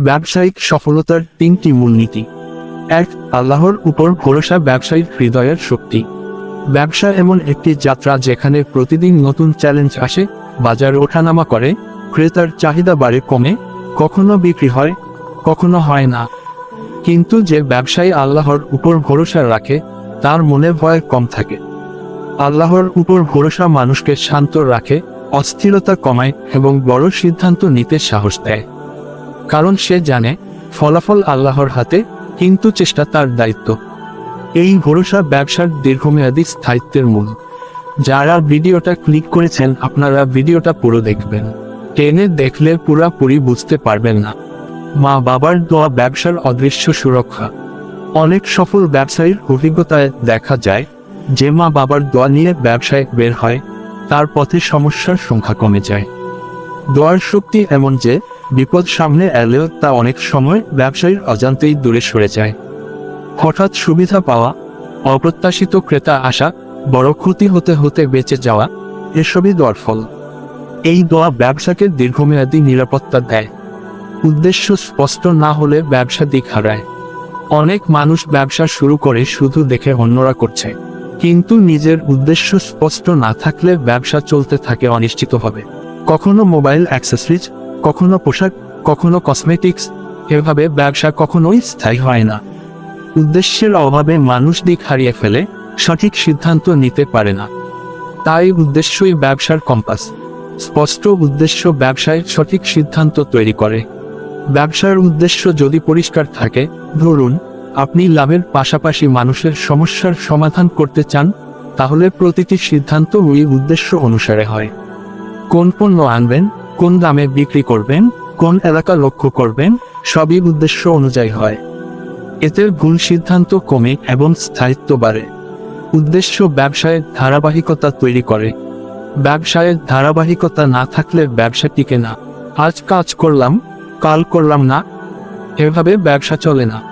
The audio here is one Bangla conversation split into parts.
ব্যবসায়িক সফলতার তিনটি মূলনীতি। এক, আল্লাহর উপর ভরসা ব্যবসায়িক হৃদয়ের শক্তি। ব্যবসা এমন একটি যাত্রা যেখানে প্রতিদিন নতুন চ্যালেঞ্জ আসে, বাজার ওঠানামা করে, ক্রেতার চাহিদা বাড়ে কমে, কখনো বিক্রি হয়, কখনো হয় না। কিন্তু যে ব্যবসায়ী আল্লাহর উপর ভরসা রাখে, তার মনে ভয় কম থাকে। আল্লাহর উপর ভরসা মানুষকে শান্ত রাখে, অস্থিরতা কমায় এবং বড় সিদ্ধান্ত নিতে সাহস দেয়। কারণ সে জানে, ফলাফল আল্লাহর হাতে, কিন্তু চেষ্টা তার দায়িত্ব। এই ভরসা ব্যবসার দীর্ঘমেয়াদী স্থায়িত্বের মূল। যারা ভিডিওটা ক্লিক করেছেন, আপনারা ভিডিওটা পুরো দেখবেন। টেনে দেখলে পুরাপুরি বুঝতে পারবেন না। মা বাবার দোয়া ব্যবসার অদৃশ্য সুরক্ষা। অনেক সফল ব্যবসায়ীর অভিজ্ঞতায় দেখা যায়, যে মা বাবার দোয়া নিয়ে ব্যবসায় বের হয়, তার পথে সমস্যার সংখ্যা কমে যায়। দোয়ার শক্তি এমন যে বিপদ সামনে এলেও তা অনেক সময় ব্যবসায়ীর অজান্তেই দূরে সরে যায়। হঠাৎ সুবিধা পাওয়া, অপ্রত্যাশিত ক্রেতা আসা, বড় ক্ষতি হতে হতে বেঁচে যাওয়া, এসবই দোয়ার ফল। এই দোয়া ব্যবসাকে দীর্ঘমেয়াদী নিরাপত্তা দেয়। উদ্দেশ্য স্পষ্ট না হলে ব্যবসা দিক হারায়। অনেক মানুষ ব্যবসা শুরু করে শুধু দেখে অন্যরা করছে। কিন্তু নিজের উদ্দেশ্য স্পষ্ট না থাকলে ব্যবসা চলতে থাকে অনিশ্চিতভাবে। কখনো মোবাইল অ্যাক্সেসরিজ কখনো পোশাক, কখনো কসমেটিক্স এভাবে ব্যবসা কখনোই স্থায়ী হয় না। উদ্দেশ্যের অভাবে মানুষ দিক হারিয়ে ফেলে, সঠিক সিদ্ধান্ত নিতে পারে না। তাই উদ্দেশ্যই ব্যবসার কম্পাস স্পষ্ট উদ্দেশ্য ব্যবসায় সঠিক সিদ্ধান্ত তৈরি করে। ব্যবসার উদ্দেশ্য যদি পরিষ্কার থাকে, ধরুন, আপনি লাভের পাশাপাশি মানুষের সমস্যার সমাধান করতে চান, তাহলে প্রতিটি সিদ্ধান্ত ওই উদ্দেশ্য অনুসারে হয়। কোন পণ্য আনবেন? কোন দামে বিক্রি করবেন, কোন এলাকা লক্ষ্য করবেন, সবই উদ্দেশ্য অনুযায়ী হয়। এতে ভুল সিদ্ধান্ত কমে এবং স্থায়িত্ব বাড়ে। উদ্দেশ্য ব্যবসায়ের ধারাবাহিকতা তৈরি করে। ব্যবসায়ের ধারাবাহিকতা না থাকলে ব্যবসা টিকে না। আজ কাজ করলাম, কাল করলাম না। এভাবে ব্যবসা চলে না।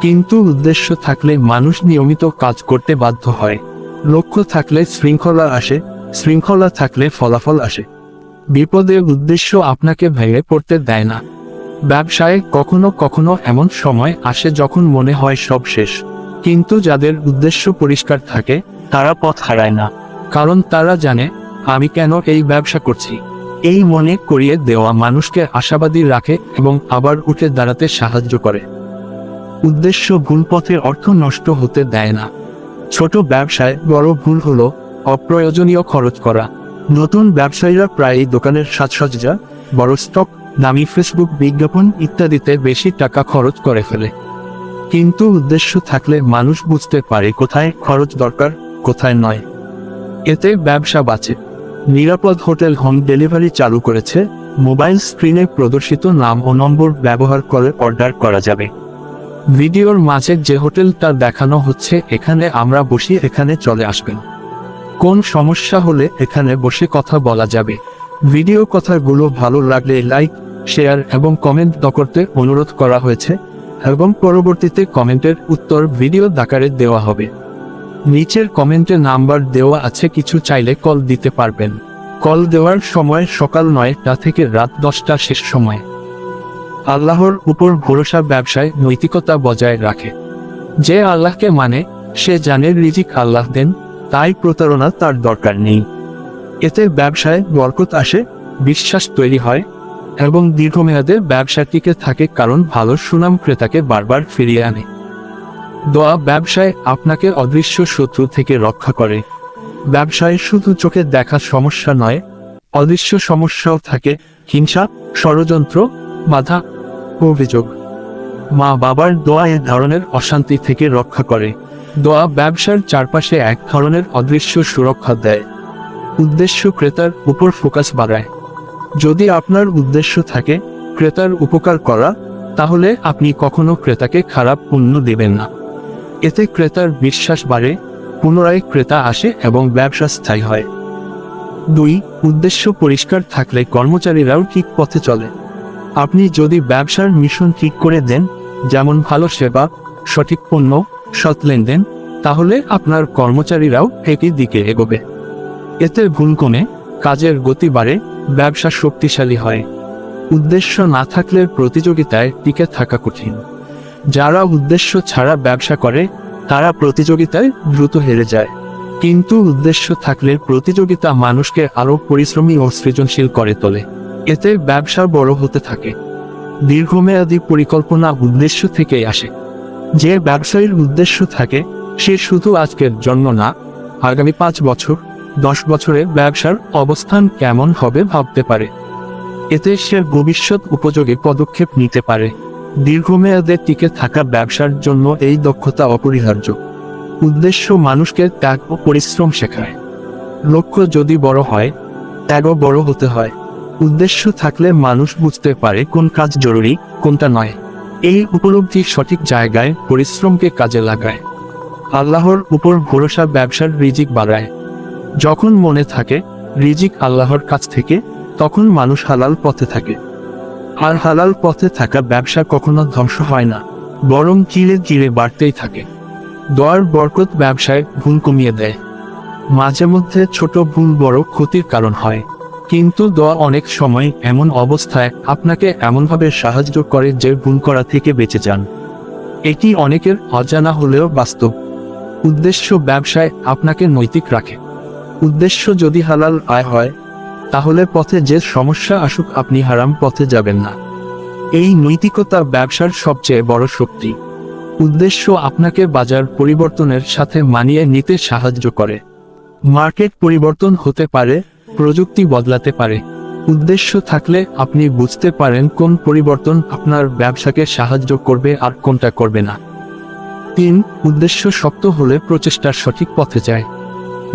কিন্তু উদ্দেশ্য থাকলে মানুষ নিয়মিত কাজ করতে বাধ্য হয়। লক্ষ্য থাকলে শৃঙ্খলা আসে, শৃঙ্খলা থাকলে ফলাফল আসে। বিপদে উদ্দেশ্য আপনাকে ভেঙে পড়তে দেয় না। ব্যবসায় কখনো কখনো এমন সময় আসে যখন মনে হয় সব শেষ। কিন্তু যাদের উদ্দেশ্য পরিষ্কার থাকে, তারা পথ হারায় না। কারণ তারা জানে, আমি কেন এই ব্যবসা করছি। এই মনে করিয়ে দেওয়া মানুষকে আশাবাদী রাখে এবং আবার উঠে দাঁড়াতে সাহায্য করে। উদ্দেশ্য ভুল পথে অর্থ নষ্ট হতে দেয় না। ছোট ব্যবসায় বড় ভুল হলো অপ্রয়োজনীয় খরচ করা। নতুন ব্যবসায়ীরা প্রায়ই দোকানের সাজসজ্জা, বড় স্টক দামি ফেসবুক বিজ্ঞাপন ইত্যাদিতে বেশি টাকা খরচ করে ফেলে। কিন্তু উদ্দেশ্য থাকলে মানুষ বুঝতে পারে কোথায় খরচ দরকার, কোথায় নয়। এতে ব্যবসা বাঁচে। নিরাপদ হোটেল হোম ডেলিভারি চালু করেছে, মোবাইল স্ক্রিনে প্রদর্শিত নাম ও নম্বর ব্যবহার করে অর্ডার করা যাবে। ভিডিওর মাঝে যে হোটেলটা দেখানো হচ্ছে, এখানে আমরা বসি, এখানে চলে আসবেন। কোন সমস্যা হলে এখানে বসে কথা বলা যাবে? ভিডিও কথাগুলো ভালো লাগলে লাইক, শেয়ার এবং কমেন্ট করতে অনুরোধ করা হয়েছে। এবং পরবর্তীতে কমেন্টের উত্তর ভিডিও দাকারে দেওয়া হবে। নিচের কমেন্টে নাম্বার দেওয়া আছে, কিছু চাইলে কল দিতে পারবেন। কল দেওয়ার সময় সকাল নয়টা থেকে রাত দশটা শেষ সময়। আল্লাহর উপর ভরসা ব্যবসায় নৈতিকতা বজায় রাখে। যে আল্লাহকে মানে সে জানে রিজিক আল্লাহ দেন। তাই প্রতারণা তার দরকার নেই। এতে ব্যবসায় বরকত আসে, বিশ্বাস তৈরি হয়, এবং দীর্ঘমেয়াদে ব্যবসা টিকে থাকে কারণ ভালো সুনাম ক্রেতাকে বারবার ফিরিয়ে আনে। দোয়া ব্যবসায় আপনাকে অদৃশ্য শত্রু থেকে রক্ষা করে। ব্যবসায় শুধু চোখে দেখা সমস্যা নয়, অদৃশ্য সমস্যাও থাকে, হিংসা, ষড়যন্ত্র, বাধা, অভিযোগ। মা বাবার দোয়া এ ধরনের অশান্তি থেকে রক্ষা করে। দোয়া ব্যবসার চারপাশে এক ধরনের অদৃশ্য সুরক্ষা দেয়। উদ্দেশ্য ক্রেতার উপর ফোকাস বাড়ায়। যদি আপনার উদ্দেশ্য থাকে ক্রেতার উপকার করা, তাহলে আপনি কখনো ক্রেতাকে খারাপ পণ্য দেবেন না। এতে ক্রেতার বিশ্বাস বাড়ে, পুনরায় ক্রেতা আসে এবং ব্যবসা স্থায়ী হয়। দুই, উদ্দেশ্য পরিষ্কার থাকলে কর্মচারীরাও ঠিক পথে চলে। আপনি যদি ব্যবসার মিশন ঠিক করে দেন, যেমন ভালো সেবা, সঠিক পণ্য সৎ লেনদেন, তাহলে আপনার কর্মচারীরাও একই দিকে এগোবে। এতে ভুল কমে কাজের গতি বাড়ে, ব্যবসা শক্তিশালী হয়। উদ্দেশ্য না থাকলে প্রতিযোগিতায় টিকে থাকা কঠিন। যারা উদ্দেশ্য ছাড়া ব্যবসা করে, তারা প্রতিযোগিতায় দ্রুত হেরে যায়। কিন্তু উদ্দেশ্য থাকলে প্রতিযোগিতা মানুষকে আরও পরিশ্রমী ও সৃজনশীল করে তোলে। এতে ব্যবসা বড় হতে থাকে। দীর্ঘমেয়াদী পরিকল্পনা উদ্দেশ্য থেকেই আসে। যে ব্যবসায়ীর উদ্দেশ্য থাকে, সে শুধু আজকের জন্য না, আগামী পাঁচ বছর, দশ বছরে ব্যবসার অবস্থান কেমন হবে ভাবতে পারে। এতে সে ভবিষ্যৎ উপযোগী পদক্ষেপ নিতে পারে। দীর্ঘমেয়াদে টিকে থাকা ব্যবসার জন্য এই দক্ষতা অপরিহার্য। উদ্দেশ্য মানুষকে ত্যাগ ও পরিশ্রম শেখায়। লক্ষ্য যদি বড় হয়, ত্যাগও বড় হতে হয়। উদ্দেশ্য থাকলে মানুষ বুঝতে পারে কোন কাজ জরুরি, কোনটা নয়। এই উপলব্ধি সঠিক জায়গায় পরিশ্রমকে কাজে লাগায়। আল্লাহর উপর ভরসা ব্যবসার রিজিক বাড়ায়। যখন মনে থাকে, রিজিক আল্লাহর কাছ থেকে, তখন মানুষ হালাল পথে থাকে। আর হালাল পথে থাকা ব্যবসা কখনো ধ্বংস হয় না, বরং চিরে চিরে বাড়তেই থাকে। দোয়ার বরকত ব্যবসায় ভুল কমিয়ে দেয়। মাঝে মধ্যে ছোট ভুল বড় ক্ষতির কারণ হয়। কিন্তু দোয়া অনেক সময় এমন অবস্থায় আপনাকে এমনভাবে সাহায্য করে যে ভুল করা থেকে বেঁচে যান। এটি অনেকের অজানা হলেও বাস্তব। উদ্দেশ্য ব্যবসায় আপনাকে নৈতিক রাখে। উদ্দেশ্য যদি হালাল আয় হয়, তাহলে পথে যে সমস্যা আসুক আপনি হারাম পথে যাবেন না। এই নৈতিকতা ব্যবসার সবচেয়ে বড় শক্তি। উদ্দেশ্য আপনাকে বাজার পরিবর্তনের সাথে মানিয়ে নিতে সাহায্য করে। মার্কেট পরিবর্তন হতে পারে প্রযুক্তি বদলাতে পারে। উদ্দেশ্য থাকলে আপনি বুঝতে পারেন কোন পরিবর্তন আপনার ব্যবসাকে সাহায্য করবে আর কোনটা করবে না। তিন, উদ্দেশ্য শক্ত হলে প্রচেষ্টার সঠিক পথে যায়।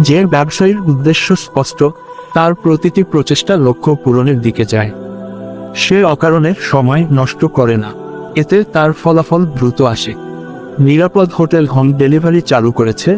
যে ব্যবসায়ীর উদ্দেশ্য স্পষ্ট, তার প্রতিটি প্রচেষ্টা লক্ষ্য পূরণের দিকে যায়। সে অকারণে সময় নষ্ট করে না। এতে তার ফলাফল দ্রুত আসে। নিরাপদ হোটেল হোম ডেলিভারি চালু করেছে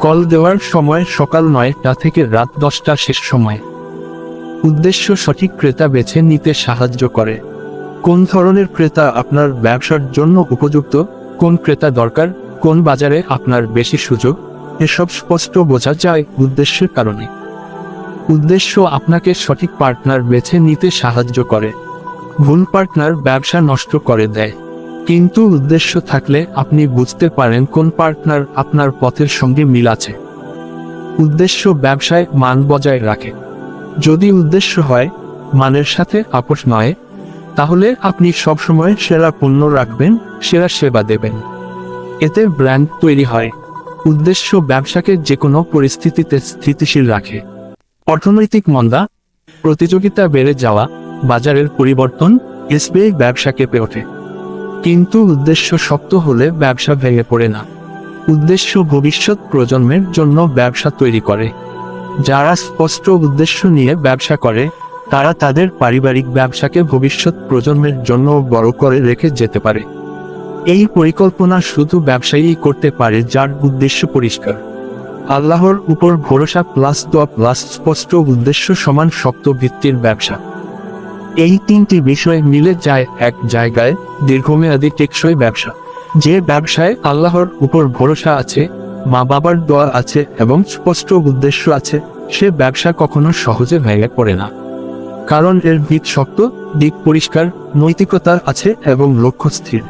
কল দেওয়ার সময় সকাল নয়টা থেকে রাত দশটা শেষ সময়। উদ্দেশ্য সঠিক ক্রেতা বেছে নিতে সাহায্য করে। কোন ধরনের ক্রেতা আপনার ব্যবসার জন্য উপযুক্ত? কোন ক্রেতা দরকার? কোন বাজারে আপনার বেশি সুযোগ? এসব স্পষ্ট বোঝা যায় উদ্দেশ্যের কারণে। উদ্দেশ্য আপনাকে সঠিক পার্টনার বেছে নিতে সাহায্য করে। ভুল পার্টনার ব্যবসা নষ্ট করে দেয়। কিন্তু উদ্দেশ্য থাকলে আপনি বুঝতে পারেন কোন পার্টনার আপনার পথের সঙ্গে মিল আছে। উদ্দেশ্য ব্যবসায় মান বজায় রাখে। যদি উদ্দেশ্য হয়, মানের সাথে আপোষ নয়, তাহলে আপনি সবসময় সেরা পণ্য রাখবেন, সেরা সেবা দেবেন। এতে ব্র্যান্ড তৈরি হয়। উদ্দেশ্য ব্যবসাকে যে কোনো পরিস্থিতিতে স্থিতিশীল রাখে। অর্থনৈতিক মন্দা, প্রতিযোগিতা বেড়ে যাওয়া, বাজারের পরিবর্তন, এসবিআই ব্যবসা কেঁপে ওঠে। কিন্তু উদ্দেশ্য শক্ত হলে ব্যবসা ভেঙে পড়ে না। উদ্দেশ্য ভবিষ্যৎ প্রজন্মের জন্য ব্যবসা তৈরি করে। যারা স্পষ্ট উদ্দেশ্য নিয়ে ব্যবসা করে, তারা তাদের পারিবারিক ব্যবসাকে ভবিষ্যৎ প্রজন্মের জন্য বড় করে রেখে যেতে পারে। এই পরিকল্পনা শুধু ব্যবসায়ী করতে পারে যার উদ্দেশ্য পরিষ্কার। আল্লাহর উপর ভরসা প্লাস দোয়া প্লাস স্পষ্ট উদ্দেশ্য সমান শক্ত ভিত্তির ব্যবসা। এই তিনটি বিষয় মিলে যায় এক জায়গায়, দীর্ঘমেয়াদী টেকসই ব্যবসা। যে ব্যবসায় আল্লাহর উপর ভরসা আছে মা বাবার দোয়া আছে এবং স্পষ্ট উদ্দেশ্য আছে, সে ব্যবসা কখনো সহজে ভেঙে পড়ে না। কারণ এর ভিত শক্ত, দিক পরিষ্কার, নৈতিকতা আছে এবং লক্ষ্য স্থির।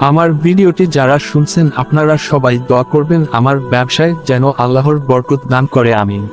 আমার ভিডিওটি যারা শুনছেন, আপনারা সবাই দোয়া করবেন আমার ব্যবসায় যেন আল্লাহর বরকত দান করে, আমিন।